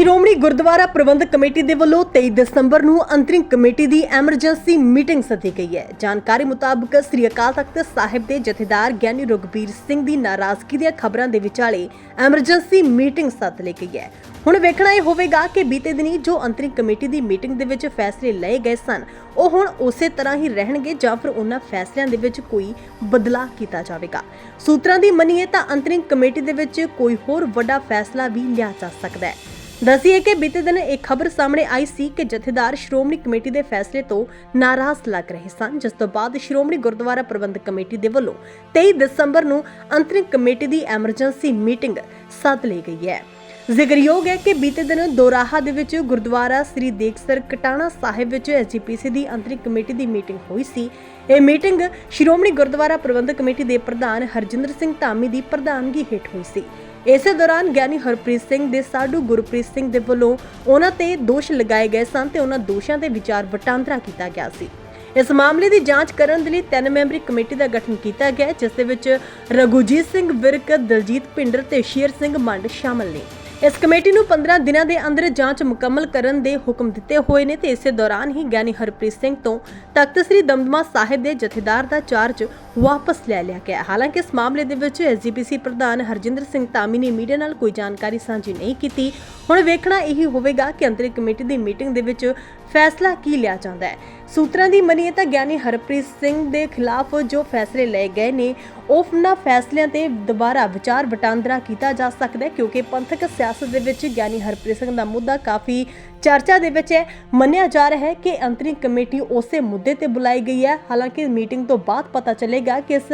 Shiromani Gurdwara Parbandhak committee ਦੇ ਵੱਲੋਂ 23 ਦਸੰਬਰ ਨੂੰ ਅੰਤਰਿਮ ਕਮੇਟੀ ਦੀ ਐਮਰਜੈਂਸੀ ਮੀਟਿੰਗ ਸੱਦੀ ਗਈ ਹੈ। ਜਾਣਕਾਰੀ ਮੁਤਾਬਕ ਸ੍ਰੀ ਅਕਾਲ ਤਖਤ ਸਾਹਿਬ ਦੇ ਜਥੇਦਾਰ ਗਿਆਨੀ ਰੁਗਬੀਰ ਸਿੰਘ ਦੀ ਨਾਰਾਜ਼ਗੀ ਦੀਆਂ ਖਬਰਾਂ ਦੇ ਵਿਚਾਲੇ ਐਮਰਜੈਂਸੀ ਮੀਟਿੰਗ ਸੱਦ ਲਈ ਗਈ ਹੈ। ਹੁਣ ਵੇਖਣਾ ਇਹ ਹੋਵੇਗਾ ਕਿ ਬੀਤੇ ਦਿਨੀ ਜੋ ਅੰਤਰਿਮ ਕਮੇਟੀ ਦੀ ਮੀਟਿੰਗ ਦੇ ਵਿੱਚ ਫੈਸਲੇ ਲਏ ਗਏ ਸਨ, ਉਹ ਹੁਣ ਉਸੇ ਤਰ੍ਹਾਂ ਹੀ ਰਹਿਣਗੇ ਜਾਂ ਫਿਰ ਉਹਨਾਂ ਫੈਸਲਿਆਂ ਦੇ ਵਿੱਚ ਕੋਈ ਬਦਲਾਅ ਕੀਤਾ ਜਾਵੇਗਾ। ਸੂਤਰਾਂ ਦੀ ਮੰਨੀਏ ਤਾਂ ਅੰਤਰਿਮ ਕਮੇਟੀ ਦੇ ਵਿੱਚ ਕੋਈ ਹੋਰ ਵੱਡਾ ਫੈਸਲਾ ਵੀ ਲਿਆ ਜਾ ਸਕਦਾ ਹੈ। ਦੱਸੀਏ ਕਿ ਬੀਤੇ ਦਿਨ ਇੱਕ ਖਬਰ ਸਾਹਮਣੇ ਆਈ ਸੀ ਕਿ ਜਥੇਦਾਰ ਸ਼੍ਰੋਮਣੀ ਕਮੇਟੀ ਦੇ ਫੈਸਲੇ ਤੋਂ ਨਾਰਾਜ਼ ਲੱਗ ਰਹੇ ਸਨ, ਜਿਸ ਤੋਂ ਬਾਅਦ ਸ਼੍ਰੋਮਣੀ ਗੁਰਦੁਆਰਾ ਪ੍ਰਬੰਧਕ ਕਮੇਟੀ ਦੇ ਵੱਲੋਂ 23 ਦਸੰਬਰ ਨੂੰ ਅੰਤਰਿਮ ਕਮੇਟੀ ਦੀ ਐਮਰਜੈਂਸੀ ਮੀਟਿੰਗ ਸੱਦ ਲਈ ਗਈ ਹੈ। ਜ਼ਿਕਰਯੋਗ ਹੈ ਕਿ ਬੀਤੇ ਦਿਨ ਦੋਰਾਹਾ ਦੇ ਵਿੱਚ ਗੁਰਦੁਆਰਾ ਸ੍ਰੀ ਦੇਖਸਰ ਕਟਾਣਾ ਸਾਹਿਬ ਵਿੱਚ ਐਸਜੀਪੀਸੀ ਦੀ ਅੰਤਰਿਮ ਕਮੇਟੀ ਦੀ ਮੀਟਿੰਗ ਹੋਈ ਸੀ। ਇਹ ਮੀਟਿੰਗ ਸ਼੍ਰੋਮਣੀ ਗੁਰਦੁਆਰਾ ਪ੍ਰਬੰਧਕ ਕਮੇਟੀ ਦੇ ਪ੍ਰਧਾਨ ਹਰਜਿੰਦਰ ਸਿੰਘ ਧਾਮੀ ਦੀ ਪ੍ਰਧਾਨਗੀ ਹੇਠ ਹੋਈ ਸੀ। ਇਸੇ ਦੌਰਾਨ ਗਿਆਨੀ ਹਰਪ੍ਰੀਤ ਸਿੰਘ ਦੇ ਸਾਡੂ ਗੁਰਪ੍ਰੀਤ ਸਿੰਘ ਦੇ ਵੱਲੋਂ ਉਹਨਾਂ ਤੇ ਦੋਸ਼ ਲਗਾਏ ਗਏ ਸਨ ਤੇ ਉਹਨਾਂ ਦੋਸ਼ਾਂ ਤੇ ਵਿਚਾਰ ਵਟਾਂਦਰਾ ਕੀਤਾ ਗਿਆ ਸੀ। ਇਸ ਮਾਮਲੇ ਦੀ ਜਾਂਚ ਕਰਨ ਦੇ ਲਈ ਤਿੰਨ ਮੈਂਬਰੀ ਕਮੇਟੀ ਦਾ ਗਠਨ ਕੀਤਾ ਗਿਆ, ਜਿਸ ਦੇ ਵਿੱਚ ਰਘੁਜੀਤ ਸਿੰਘ ਵਿਰਕ, ਦਲਜੀਤ ਪਿੰਡਰ ਤੇ ਸ਼ੇਰ ਸਿੰਘ ਮੰਡ ਸ਼ਾਮਲ ਨੇ। ਇਸ ਕਮੇਟੀ ਨੂੰ 15 ਦਿਨਾਂ ਦੇ ਅੰਦਰ ਜਾਂਚ ਮੁਕੰਮਲ ਕਰਨ ਦੇ ਹੁਕਮ ਦਿੱਤੇ ਹੋਏ ਨੇ ਤੇ ਇਸੇ ਦੌਰਾਨ ਹੀ ਗਿਆਨੀ ਹਰਪ੍ਰੀਤ ਸਿੰਘ ਤੋਂ ਤਖਤ ਸ੍ਰੀ ਦਮਦਮਾ ਸਾਹਿਬ ਦੇ ਜਥੇਦਾਰ ਦਾ ਚਾਰਜ ਵਾਪਸ ਲੈ ਲਿਆ ਗਿਆ। ਹਾਲਾਂਕਿ ਇਸ ਮਾਮਲੇ ਦੇ ਵਿੱਚ ਐਸਜੀਪੀਸੀ ਪ੍ਰਧਾਨ ਹਰਜਿੰਦਰ ਸਿੰਘ ਧਾਮੀ ਨੇ ਮੀਡੀਆ ਨਾਲ ਕੋਈ ਜਾਣਕਾਰੀ ਸਾਂਝੀ ਨਹੀਂ ਕੀਤੀ। ਹੁਣ ਵੇਖਣਾ ਇਹੀ ਹੋਵੇਗਾ ਕਿ ਅੰਤਰਿਮ ਕਮੇਟੀ ਦੀ ਮੀਟਿੰਗ ਦੇ ਵਿੱਚ ਫੈਸਲਾ ਕੀ ਲਿਆ ਜਾਂਦਾ ਹੈ? ਸੂਤਰਾਂ ਦੀ ਮੰਨੀਏ ਤਾਂ ਗਿਆਨੀ ਹਰਪ੍ਰੀਤ ਸਿੰਘ ਦੇ ਖਿਲਾਫ ਜੋ ਫੈਸਲੇ ਲਏ ਗਏ ਨੇ ਉਹਨਾਂ ਫੈਸਲਿਆਂ ਤੇ ਦੁਬਾਰਾ ਵਿਚਾਰ ਵਟਾਂਦਰਾ ਕੀਤਾ ਜਾ ਸਕਦਾ ਹੈ ਕਿਉਂਕਿ ਪੰਥਕ ਸਿਆਸਤ ਦੇ ਵਿੱਚ ਗਿਆਨੀ ਹਰਪ੍ਰੀਤ ਸਿੰਘ ਦਾ ਮੁੱਦਾ ਕਾਫੀ ਚਰਚਾ ਦੇ ਵਿੱਚ ਹੈ। ਮੰਨਿਆ ਜਾ ਰਿਹਾ ਹੈ ਕਿ ਅੰਤਰਿਮ ਕਮੇਟੀ ਉਸੇ ਮੁੱਦੇ ਤੇ ਬੁਲਾਈ ਗਈ ਹੈ। ਹਾਲਾਂਕਿ ਮੀਟਿੰਗ ਤੋਂ ਬਾਅਦ ਪਤਾ ਚੱਲੇਗਾ ਕਿ ਇਸ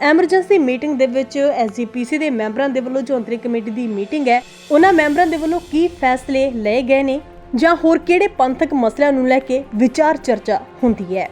ਐਮਰਜੈਂਸੀ ਮੀਟਿੰਗ ਦੇ ਵਿੱਚ ਐਸਜੀਪੀਸੀ ਦੇ ਮੈਂਬਰਾਂ ਦੇ ਵੱਲੋਂ ਜੋ ਅੰਤਰਿਮ ਕਮੇਟੀ ਦੀ ਮੀਟਿੰਗ ਹੈ, ਉਹਨਾਂ ਮੈਂਬਰਾਂ ਦੇ ਵੱਲੋਂ ਕੀ ਫੈਸਲੇ ਲਏ ਗਏ ਨੇ? ਜਾਂ ਹੋਰ ਕਿਹੜੇ ਪੰਥਕ ਮਸਲਿਆਂ ਨੂੰ ਲੈ ਕੇ ਵਿਚਾਰ ਚਰਚਾ ਹੁੰਦੀ ਹੈ?